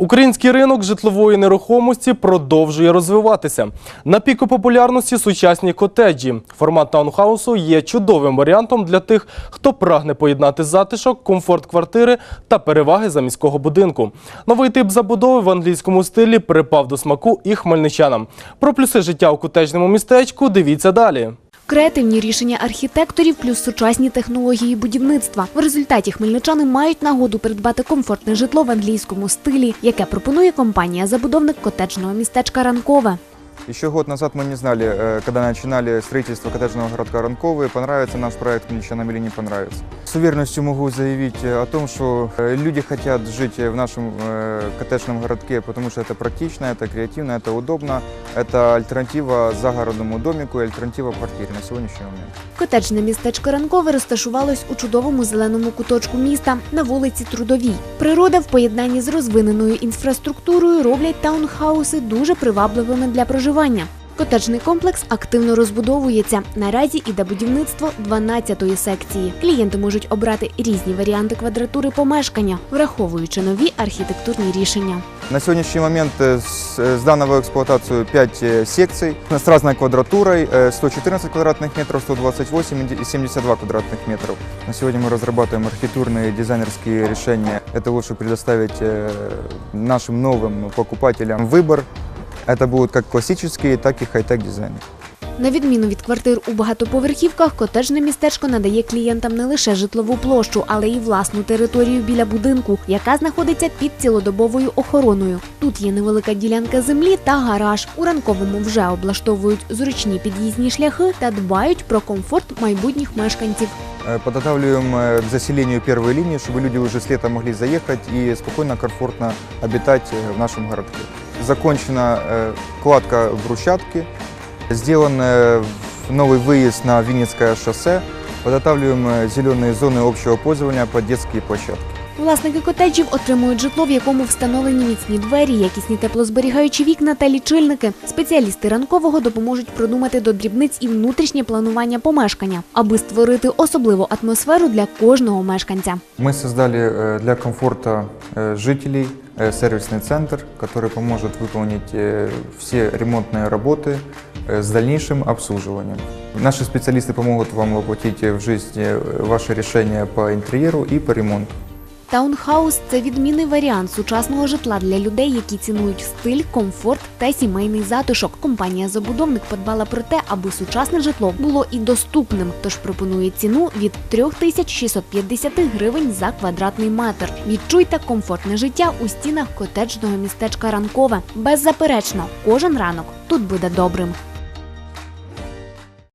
Український ринок житлової нерухомості продовжує розвиватися. На піку популярності сучасні котеджі. Формат таунхаусу є чудовим варіантом для тих, хто прагне поєднати затишок, комфорт квартири та переваги за міського будинку. Новий тип забудови в англійському стилі припав до смаку і хмельничанам. Про плюси життя у котеджному містечку дивіться далі. Креативні рішення архітекторів плюс сучасні технології будівництва. В результаті хмельничани мають нагоду придбати комфортне житло в англійському стилі, яке пропонує компанія-забудовник котеджного містечка Ранкове. Еще год назад мы не знали, э, когда начинали строительство коттеджного городка Ранковый, понравится наш проект хмельничанам или не понравится. С уверенностью могу заявить э, о том, что э, люди хотят жить в нашем э, коттеджном городке, потому что это практично, это креативно, это удобно. Это альтернатива загородному домику и альтернатива квартире на сегодняшний момент. Котеджне містечко Ранкове розташувалось у чудовому зеленому куточку міста на вулиці Трудовій. Природа в поєднанні з розвиненою інфраструктурою роблять таунхауси дуже привабливими для проживання. Котеджний комплекс активно розбудовується. Наразі іде будівництво 12-ї секції. Клієнти можуть обрати різні варіанти квадратури помешкання, враховуючи нові архітектурні рішення. На сегодняшний момент э, с- э, сдано в эксплуатацию 5 секций с разной квадратурой, э, 114 квадратных метров, 128 и 72 квадратных метров. На сегодня мы разрабатываем архитектурные и дизайнерские решения. Это лучше предоставить э, нашим новым покупателям выбор. Это будут как классические, так и хай-тек дизайны. На відміну від квартир у багатоповерхівках, котеджне містечко надає клієнтам не лише житлову площу, але й власну територію біля будинку, яка знаходиться під цілодобовою охороною. Тут є невелика ділянка землі та гараж. У ранковому вже облаштовують зручні під'їзні шляхи та дбають про комфорт майбутніх мешканців. Э, Подготавливаем э, к заселению первой линии, чтобы люди уже с лета могли заехать и спокойно, комфортно обитать э, в нашем городке. Закончена э, кладка брусчатки, сделан э, новый выезд на Винницкое шоссе, подготавливаем э, зеленые зоны общего пользования под детские площадки. Власники котеджів отримують житло, в якому встановлені міцні двері, якісні теплозберігаючі вікна та лічильники. Спеціалісти ранкового допоможуть продумати до дрібниць і внутрішнє планування помешкання, аби створити особливу атмосферу для кожного мешканця. Мы создали э, для комфорта э, жителей э, сервисный центр, который поможет выполнить э, все ремонтные работы э, с дальнейшим обслуживанием. Наши специалисты помогут вам воплотить в жизнь э, ваши решения по интерьеру и по ремонту. Таунхаус це відмінний варіант сучасного житла для людей, які цінують стиль, комфорт та сімейний затишок. Компанія забудовник подбала про те, аби сучасне житло було і доступним, тож пропонує ціну від 3650 гривень за квадратний метр. Відчуйте комфортне життя у стінах котеджного містечка Ранкове. Беззаперечно, кожен ранок тут буде добрим.